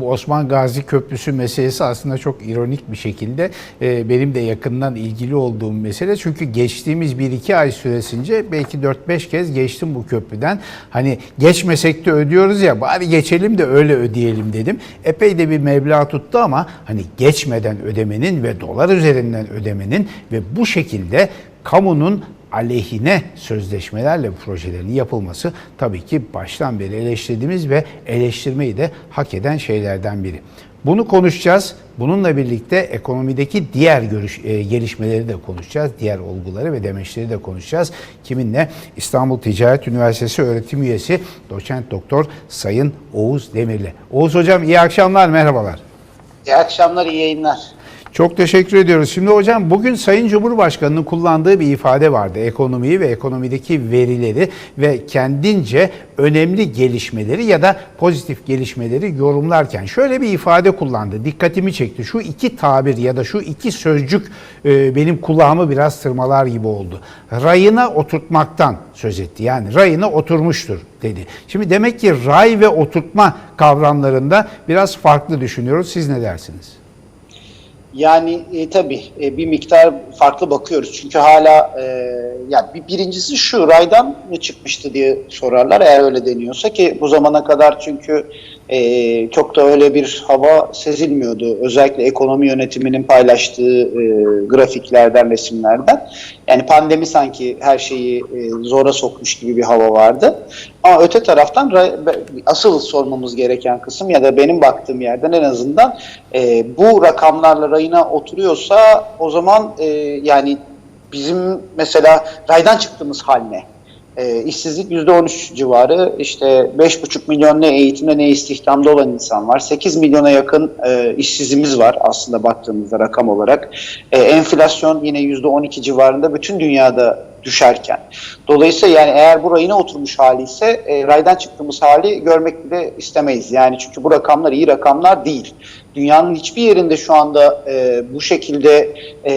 Bu Osman Gazi Köprüsü meselesi aslında çok ironik bir şekilde e, benim de yakından ilgili olduğum mesele. Çünkü geçtiğimiz 1-2 ay süresince belki 4-5 kez geçtim bu köprüden. Hani geçmesek de ödüyoruz ya bari geçelim de öyle ödeyelim dedim. Epey de bir meblağ tuttu ama hani geçmeden ödemenin ve dolar üzerinden ödemenin ve bu şekilde kamunun aleyhine sözleşmelerle projelerin yapılması tabii ki baştan beri eleştirdiğimiz ve eleştirmeyi de hak eden şeylerden biri. Bunu konuşacağız. Bununla birlikte ekonomideki diğer görüş, e, gelişmeleri de konuşacağız. Diğer olguları ve demeçleri de konuşacağız. Kiminle? İstanbul Ticaret Üniversitesi öğretim üyesi doçent doktor Sayın Oğuz Demirli. Oğuz Hocam iyi akşamlar, merhabalar. İyi akşamlar, iyi yayınlar. Çok teşekkür ediyoruz. Şimdi hocam bugün Sayın Cumhurbaşkanı'nın kullandığı bir ifade vardı. Ekonomiyi ve ekonomideki verileri ve kendince önemli gelişmeleri ya da pozitif gelişmeleri yorumlarken şöyle bir ifade kullandı. Dikkatimi çekti. Şu iki tabir ya da şu iki sözcük e, benim kulağımı biraz tırmalar gibi oldu. Rayına oturtmaktan söz etti. Yani rayına oturmuştur dedi. Şimdi demek ki ray ve oturtma kavramlarında biraz farklı düşünüyoruz. Siz ne dersiniz? Yani e, tabii e, bir miktar farklı bakıyoruz. Çünkü hala e, yani bir, birincisi şu raydan mı çıkmıştı diye sorarlar eğer öyle deniyorsa ki bu zamana kadar çünkü e, çok da öyle bir hava sezilmiyordu. Özellikle ekonomi yönetiminin paylaştığı e, grafiklerden, resimlerden. Yani pandemi sanki her şeyi e, zora sokmuş gibi bir hava vardı. Ama öte taraftan ra- asıl sormamız gereken kısım ya da benim baktığım yerden en azından e, bu rakamlarla rayına oturuyorsa o zaman e, yani bizim mesela raydan çıktığımız hal ne? E, işsizlik %13 civarı işte 5,5 milyon ne eğitimde ne istihdamda olan insan var. 8 milyona yakın e, işsizimiz var aslında baktığımızda rakam olarak. E, enflasyon yine %12 civarında bütün dünyada düşerken. Dolayısıyla yani eğer bu rayına oturmuş hali ise e, raydan çıktığımız hali görmek bile istemeyiz. Yani çünkü bu rakamlar iyi rakamlar değil. Dünyanın hiçbir yerinde şu anda e, bu şekilde e,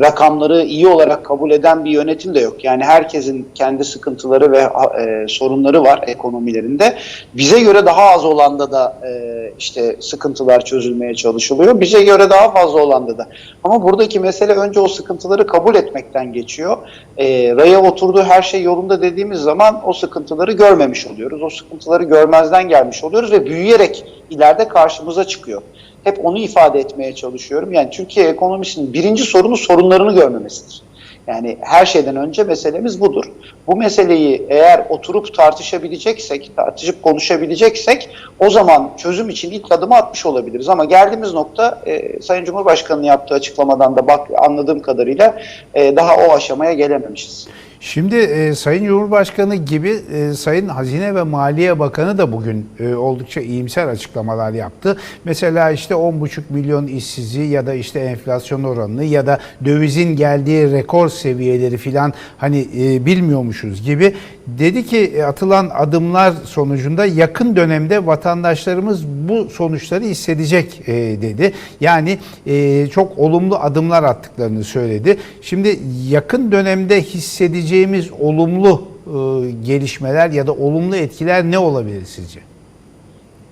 rakamları iyi olarak kabul eden bir yönetim de yok. Yani herkesin kendi sıkıntıları ve e, sorunları var ekonomilerinde. Bize göre daha az olanda da e, işte sıkıntılar çözülmeye çalışılıyor. Bize göre daha fazla olanda da. Ama buradaki mesele önce o sıkıntıları kabul etmekten geçiyor. E, raya oturduğu her şey yolunda dediğimiz zaman o sıkıntıları görmemiş oluyoruz. O sıkıntıları görmezden gelmiş oluyoruz ve büyüyerek ileride karşımıza çıkıyor. Hep onu ifade etmeye çalışıyorum. Yani Türkiye ekonomisinin birinci sorunu sorunlarını görmemesidir. Yani her şeyden önce meselemiz budur. Bu meseleyi eğer oturup tartışabileceksek, tartışıp konuşabileceksek o zaman çözüm için ilk adımı atmış olabiliriz. Ama geldiğimiz nokta e, Sayın Cumhurbaşkanı'nın yaptığı açıklamadan da bak anladığım kadarıyla e, daha o aşamaya gelememişiz. Şimdi e, Sayın Cumhurbaşkanı gibi e, Sayın Hazine ve Maliye Bakanı da bugün e, oldukça iyimser açıklamalar yaptı. Mesela işte 10,5 milyon işsizi ya da işte enflasyon oranını ya da dövizin geldiği rekor seviyeleri filan hani e, bilmiyormuşuz gibi. Dedi ki e, atılan adımlar sonucunda yakın dönemde vatandaşlarımız bu sonuçları hissedecek e, dedi. Yani e, çok olumlu adımlar attıklarını söyledi. Şimdi yakın dönemde hissedeceğimiz olumlu gelişmeler ya da olumlu etkiler ne olabilir sizce?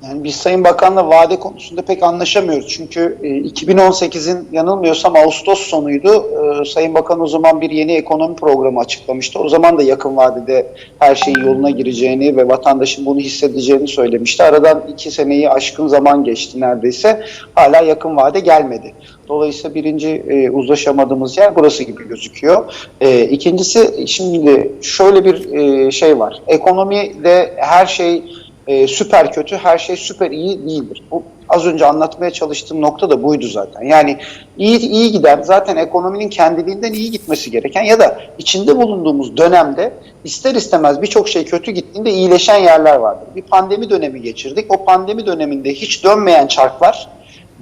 Yani biz Sayın Bakan'la vade konusunda pek anlaşamıyoruz. Çünkü e, 2018'in yanılmıyorsam Ağustos sonuydu. E, Sayın Bakan o zaman bir yeni ekonomi programı açıklamıştı. O zaman da yakın vadede her şeyin yoluna gireceğini ve vatandaşın bunu hissedeceğini söylemişti. Aradan iki seneyi aşkın zaman geçti neredeyse. Hala yakın vade gelmedi. Dolayısıyla birinci e, uzlaşamadığımız yer burası gibi gözüküyor. E, ikincisi şimdi şöyle bir e, şey var. Ekonomide her şey e, süper kötü, her şey süper iyi değildir. Bu az önce anlatmaya çalıştığım nokta da buydu zaten. Yani iyi iyi giden zaten ekonominin kendiliğinden iyi gitmesi gereken ya da içinde bulunduğumuz dönemde ister istemez birçok şey kötü gittiğinde iyileşen yerler vardır. Bir pandemi dönemi geçirdik. O pandemi döneminde hiç dönmeyen çarklar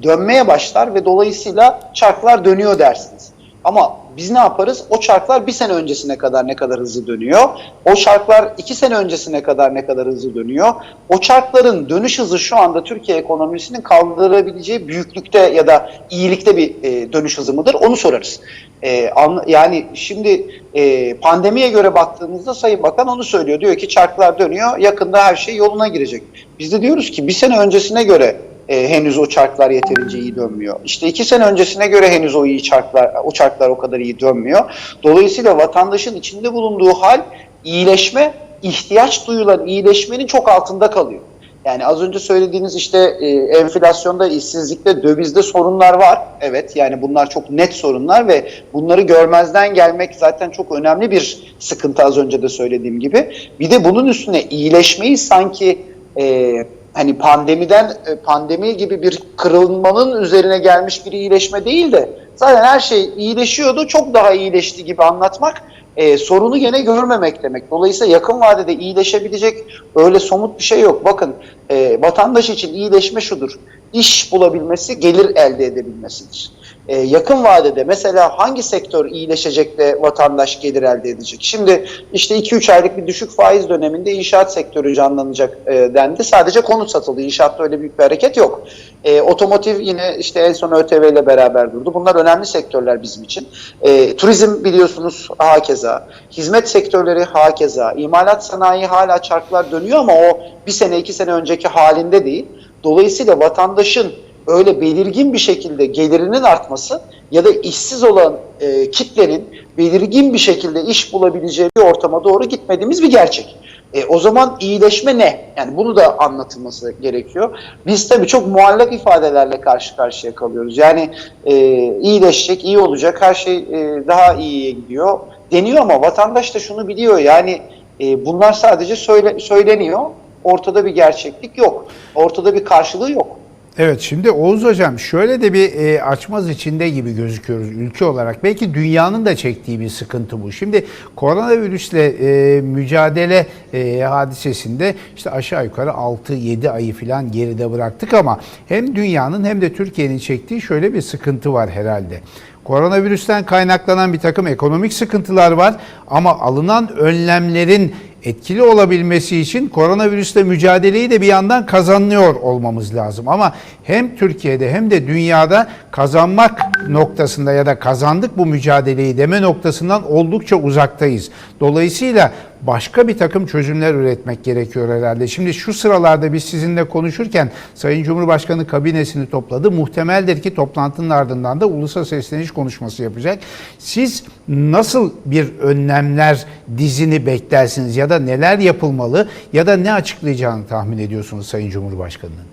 dönmeye başlar ve dolayısıyla çarklar dönüyor dersiniz. Ama biz ne yaparız? O çarklar bir sene öncesine kadar ne kadar hızlı dönüyor. O çarklar iki sene öncesine kadar ne kadar hızlı dönüyor. O çarkların dönüş hızı şu anda Türkiye ekonomisinin kaldırabileceği büyüklükte ya da iyilikte bir e, dönüş hızı mıdır? Onu sorarız. E, an, yani şimdi e, pandemiye göre baktığımızda Sayın Bakan onu söylüyor. Diyor ki çarklar dönüyor, yakında her şey yoluna girecek. Biz de diyoruz ki bir sene öncesine göre e, henüz o çarklar yeterince iyi dönmüyor. İşte iki sene öncesine göre henüz o iyi çarklar, o çarklar o kadar iyi dönmüyor. Dolayısıyla vatandaşın içinde bulunduğu hal iyileşme, ihtiyaç duyulan iyileşmenin çok altında kalıyor. Yani az önce söylediğiniz işte e, enflasyonda, işsizlikte, dövizde sorunlar var. Evet yani bunlar çok net sorunlar ve bunları görmezden gelmek zaten çok önemli bir sıkıntı az önce de söylediğim gibi. Bir de bunun üstüne iyileşmeyi sanki e, hani pandemiden e, pandemi gibi bir kırılmanın üzerine gelmiş bir iyileşme değil de zaten her şey iyileşiyordu çok daha iyileşti gibi anlatmak e, sorunu gene görmemek demek. Dolayısıyla yakın vadede iyileşebilecek öyle somut bir şey yok. Bakın e, vatandaş için iyileşme şudur. İş bulabilmesi, gelir elde edebilmesidir. E, yakın vadede mesela hangi sektör iyileşecek de vatandaş gelir elde edecek? Şimdi işte 2-3 aylık bir düşük faiz döneminde inşaat sektörü canlanacak e, dendi. Sadece konut satıldı. İnşaatta öyle büyük bir hareket yok. E, otomotiv yine işte en son ÖTV ile beraber durdu. Bunlar önemli sektörler bizim için. E, turizm biliyorsunuz hakeza. Hizmet sektörleri hakeza. İmalat sanayi hala çarklar dönüyor ama o bir sene iki sene önceki halinde değil. Dolayısıyla vatandaşın öyle belirgin bir şekilde gelirinin artması ya da işsiz olan e, kitlenin belirgin bir şekilde iş bulabileceği bir ortama doğru gitmediğimiz bir gerçek. E, o zaman iyileşme ne? Yani bunu da anlatılması gerekiyor. Biz tabii çok muallak ifadelerle karşı karşıya kalıyoruz. Yani e, iyileşecek, iyi olacak, her şey e, daha iyiye gidiyor deniyor ama vatandaş da şunu biliyor. Yani e, bunlar sadece söyle, söyleniyor. Ortada bir gerçeklik yok. Ortada bir karşılığı yok. Evet şimdi Oğuz Hocam şöyle de bir e, açmaz içinde gibi gözüküyoruz ülke olarak. Belki dünyanın da çektiği bir sıkıntı bu. Şimdi koronavirüsle e, mücadele e, hadisesinde işte aşağı yukarı 6-7 ayı falan geride bıraktık ama hem dünyanın hem de Türkiye'nin çektiği şöyle bir sıkıntı var herhalde. Koronavirüsten kaynaklanan bir takım ekonomik sıkıntılar var ama alınan önlemlerin etkili olabilmesi için koronavirüsle mücadeleyi de bir yandan kazanıyor olmamız lazım. Ama hem Türkiye'de hem de dünyada kazanmak noktasında ya da kazandık bu mücadeleyi deme noktasından oldukça uzaktayız. Dolayısıyla başka bir takım çözümler üretmek gerekiyor herhalde. Şimdi şu sıralarda biz sizinle konuşurken Sayın Cumhurbaşkanı kabinesini topladı. Muhtemeldir ki toplantının ardından da ulusal sesleniş konuşması yapacak. Siz nasıl bir önlemler dizini beklersiniz ya da neler yapılmalı ya da ne açıklayacağını tahmin ediyorsunuz Sayın Cumhurbaşkanı'nın?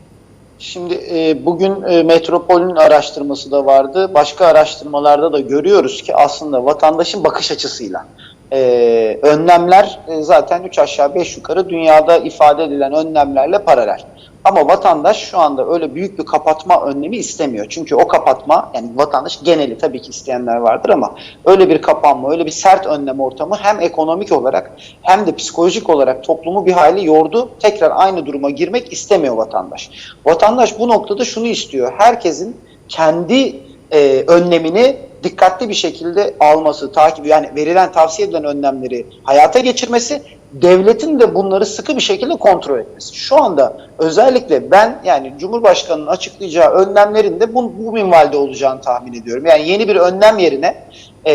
Şimdi e, bugün e, Metropol'ün araştırması da vardı. Başka araştırmalarda da görüyoruz ki aslında vatandaşın bakış açısıyla e, önlemler e, zaten 3 aşağı 5 yukarı dünyada ifade edilen önlemlerle paralel. Ama vatandaş şu anda öyle büyük bir kapatma önlemi istemiyor. Çünkü o kapatma yani vatandaş geneli tabii ki isteyenler vardır ama öyle bir kapanma, öyle bir sert önlem ortamı hem ekonomik olarak hem de psikolojik olarak toplumu bir hayli yordu. Tekrar aynı duruma girmek istemiyor vatandaş. Vatandaş bu noktada şunu istiyor. Herkesin kendi e, önlemini dikkatli bir şekilde alması, takip yani verilen tavsiye edilen önlemleri hayata geçirmesi, devletin de bunları sıkı bir şekilde kontrol etmesi. Şu anda özellikle ben yani Cumhurbaşkanı'nın açıklayacağı önlemlerin de bu, bu minvalde olacağını tahmin ediyorum. Yani yeni bir önlem yerine e,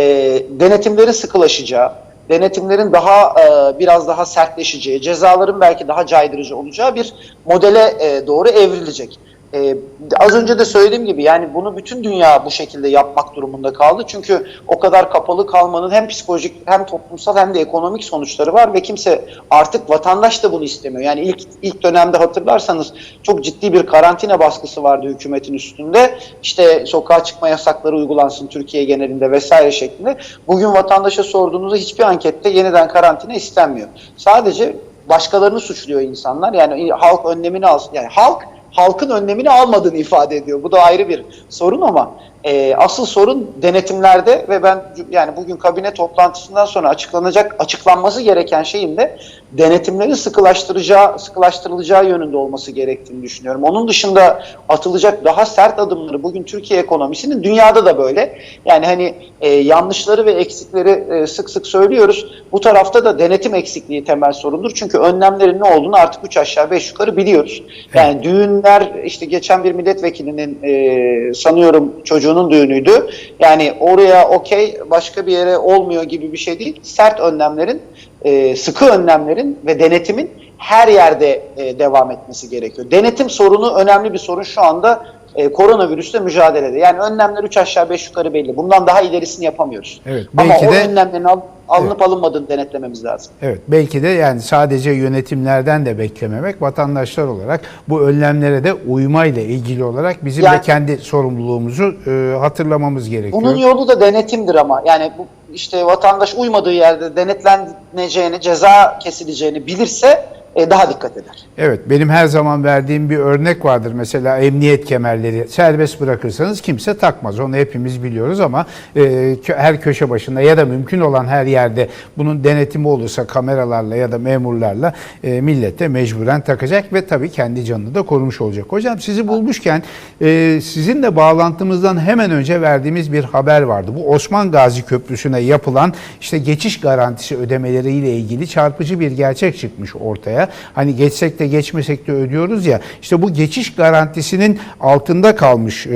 denetimlerin sıkılaşacağı, denetimlerin daha e, biraz daha sertleşeceği, cezaların belki daha caydırıcı olacağı bir modele e, doğru evrilecek. Ee, az önce de söylediğim gibi yani bunu bütün dünya bu şekilde yapmak durumunda kaldı. Çünkü o kadar kapalı kalmanın hem psikolojik hem toplumsal hem de ekonomik sonuçları var ve kimse artık vatandaş da bunu istemiyor. Yani ilk ilk dönemde hatırlarsanız çok ciddi bir karantina baskısı vardı hükümetin üstünde. İşte sokağa çıkma yasakları uygulansın Türkiye genelinde vesaire şeklinde. Bugün vatandaşa sorduğunuzda hiçbir ankette yeniden karantina istenmiyor. Sadece başkalarını suçluyor insanlar. Yani halk önlemini alsın. Yani halk halkın önlemini almadığını ifade ediyor. Bu da ayrı bir sorun ama e, asıl sorun denetimlerde ve ben yani bugün kabine toplantısından sonra açıklanacak açıklanması gereken şeyin de denetimleri sıkılaştıracağı sıkılaştırılacağı yönünde olması gerektiğini düşünüyorum. Onun dışında atılacak daha sert adımları bugün Türkiye ekonomisinin dünyada da böyle. Yani hani e, yanlışları ve eksikleri e, sık sık söylüyoruz. Bu tarafta da denetim eksikliği temel sorundur. Çünkü önlemlerin ne olduğunu artık 3 aşağı 5 yukarı biliyoruz. Yani düğünler işte geçen bir milletvekilinin e, sanıyorum çocuğun çocuğunun düğünüydü. Yani oraya okey başka bir yere olmuyor gibi bir şey değil. Sert önlemlerin e, sıkı önlemlerin ve denetimin her yerde e, devam etmesi gerekiyor. Denetim sorunu önemli bir sorun şu anda e, koronavirüsle mücadelede. Yani önlemler 3 aşağı 5 yukarı belli. Bundan daha ilerisini yapamıyoruz. Evet, Ama belki o de- önlemlerin al- alınıp alınmadığını denetlememiz lazım. Evet belki de yani sadece yönetimlerden de beklememek vatandaşlar olarak bu önlemlere de uymayla ilgili olarak bizim de Yani- kendi sorumluluğumuzu e, hatırlamamız gerekiyor. Bunun yolu da denetimdir ama yani bu işte vatandaş uymadığı yerde denetleneceğini, ceza kesileceğini bilirse e, daha dikkat eder. Evet benim her zaman verdiğim bir örnek vardır. Mesela emniyet kemerleri serbest bırakırsanız kimse takmaz. Onu hepimiz biliyoruz ama e, her köşe başında ya da mümkün olan her yerde bunun denetimi olursa kameralarla ya da memurlarla e, millet mecburen takacak ve tabii kendi canını da korumuş olacak. Hocam sizi bulmuşken e, sizinle bağlantımızdan hemen önce verdiğimiz bir haber vardı. Bu Osman Gazi Köprüsü'ne yapılan işte geçiş garantisi ödemeleriyle ilgili çarpıcı bir gerçek çıkmış ortaya. Hani geçsek de geçmesek de ödüyoruz ya. İşte bu geçiş garantisinin altında kalmış e,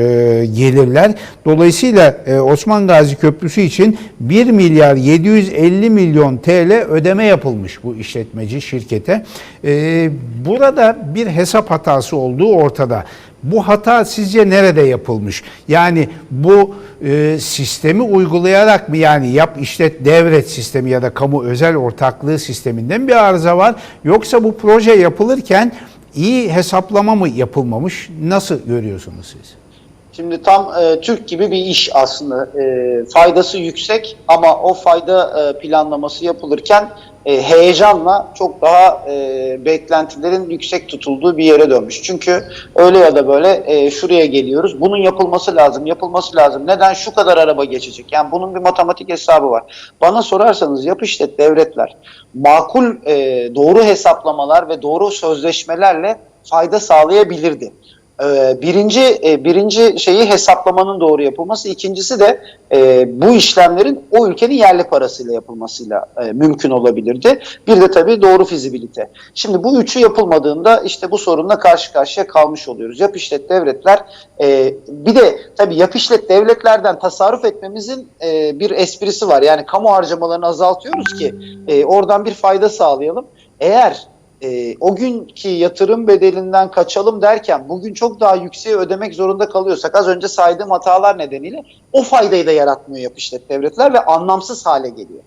gelirler. Dolayısıyla e, Osman Gazi Köprüsü için 1 milyar 750 milyon TL ödeme yapılmış bu işletmeci şirkete. E, burada bir hesap hatası olduğu ortada. Bu hata sizce nerede yapılmış? Yani bu e, sistemi uygulayarak mı yani yap işlet devret sistemi ya da kamu özel ortaklığı sisteminden bir arıza var? Yoksa bu proje yapılırken iyi hesaplama mı yapılmamış? Nasıl görüyorsunuz siz? Şimdi tam e, Türk gibi bir iş aslında. E, faydası yüksek ama o fayda e, planlaması yapılırken e, heyecanla çok daha e, beklentilerin yüksek tutulduğu bir yere dönmüş. Çünkü öyle ya da böyle e, şuraya geliyoruz. Bunun yapılması lazım, yapılması lazım. Neden şu kadar araba geçecek? Yani bunun bir matematik hesabı var. Bana sorarsanız yap işlet devletler makul e, doğru hesaplamalar ve doğru sözleşmelerle fayda sağlayabilirdi. Ee, birinci e, birinci şeyi hesaplamanın doğru yapılması, ikincisi de e, bu işlemlerin o ülkenin yerli parasıyla yapılmasıyla e, mümkün olabilirdi. Bir de tabii doğru fizibilite. Şimdi bu üçü yapılmadığında işte bu sorunla karşı karşıya kalmış oluyoruz. Yap işlet devletler bir de tabii yap işlet devletlerden tasarruf etmemizin bir esprisi var. Yani kamu harcamalarını azaltıyoruz ki oradan bir fayda sağlayalım. Eğer e, o günkü yatırım bedelinden kaçalım derken bugün çok daha yükseği ödemek zorunda kalıyorsak az önce saydığım hatalar nedeniyle o faydayı da yaratmıyor yap devletler ve anlamsız hale geliyor.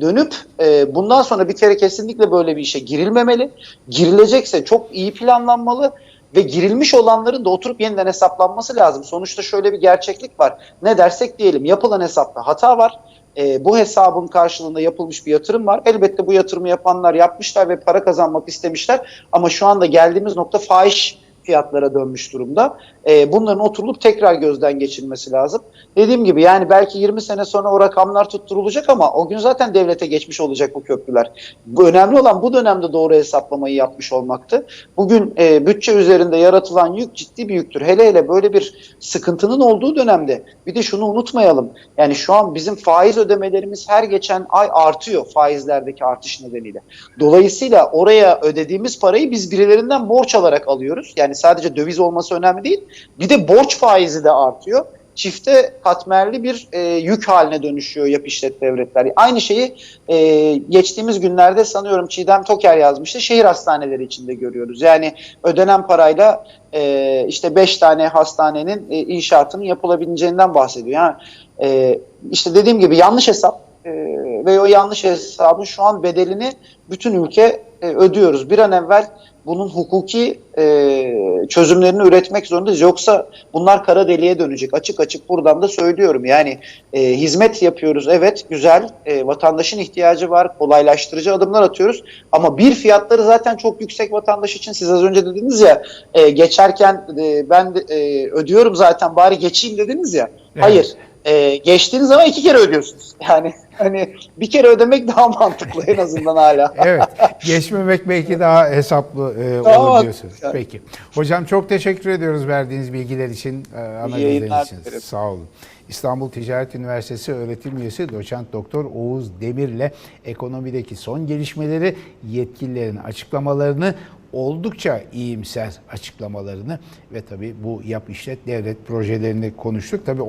Dönüp e, bundan sonra bir kere kesinlikle böyle bir işe girilmemeli. Girilecekse çok iyi planlanmalı ve girilmiş olanların da oturup yeniden hesaplanması lazım. Sonuçta şöyle bir gerçeklik var. Ne dersek diyelim yapılan hesapta hata var. E, bu hesabın karşılığında yapılmış bir yatırım var. Elbette bu yatırımı yapanlar yapmışlar ve para kazanmak istemişler. Ama şu anda geldiğimiz nokta fahiş fiyatlara dönmüş durumda. E, bunların oturulup tekrar gözden geçirilmesi lazım. Dediğim gibi yani belki 20 sene sonra o rakamlar tutturulacak ama o gün zaten devlete geçmiş olacak bu köprüler. Önemli olan bu dönemde doğru hesaplamayı yapmış olmaktı. Bugün e, bütçe üzerinde yaratılan yük ciddi bir yüktür. Hele hele böyle bir sıkıntının olduğu dönemde bir de şunu unutmayalım. Yani şu an bizim faiz ödemelerimiz her geçen ay artıyor faizlerdeki artış nedeniyle. Dolayısıyla oraya ödediğimiz parayı biz birilerinden borç alarak alıyoruz. Yani sadece döviz olması önemli değil. Bir de borç faizi de artıyor. Çifte katmerli bir e, yük haline dönüşüyor yap işlet devletler. Aynı şeyi e, geçtiğimiz günlerde sanıyorum Çiğdem Toker yazmıştı. Şehir hastaneleri içinde görüyoruz. Yani ödenen parayla e, işte 5 tane hastanenin e, inşaatının yapılabileceğinden bahsediyor. Yani e, işte dediğim gibi yanlış hesap e, ve o yanlış hesabın şu an bedelini bütün ülke e, ödüyoruz. Bir an evvel bunun hukuki e, çözümlerini üretmek zorundayız. Yoksa bunlar kara deliğe dönecek. Açık açık buradan da söylüyorum. Yani e, hizmet yapıyoruz. Evet güzel. E, vatandaşın ihtiyacı var. Kolaylaştırıcı adımlar atıyoruz. Ama bir fiyatları zaten çok yüksek vatandaş için. Siz az önce dediniz ya e, geçerken e, ben de, e, ödüyorum zaten bari geçeyim dediniz ya. Evet. Hayır. E, geçtiğiniz zaman iki kere ödüyorsunuz. Yani hani bir kere ödemek daha mantıklı en azından hala. Evet. Geçmemek belki daha hesaplı e, Tamam. olur diyorsunuz. Peki. Hocam çok teşekkür ediyoruz verdiğiniz bilgiler için, e, analizleriniz için. dilerim. Sağ olun. İstanbul Ticaret Üniversitesi öğretim üyesi doçent doktor Oğuz Demir'le ekonomideki son gelişmeleri, yetkililerin açıklamalarını oldukça iyimser açıklamalarını ve tabii bu yap işlet devlet projelerini konuştuk. Tabii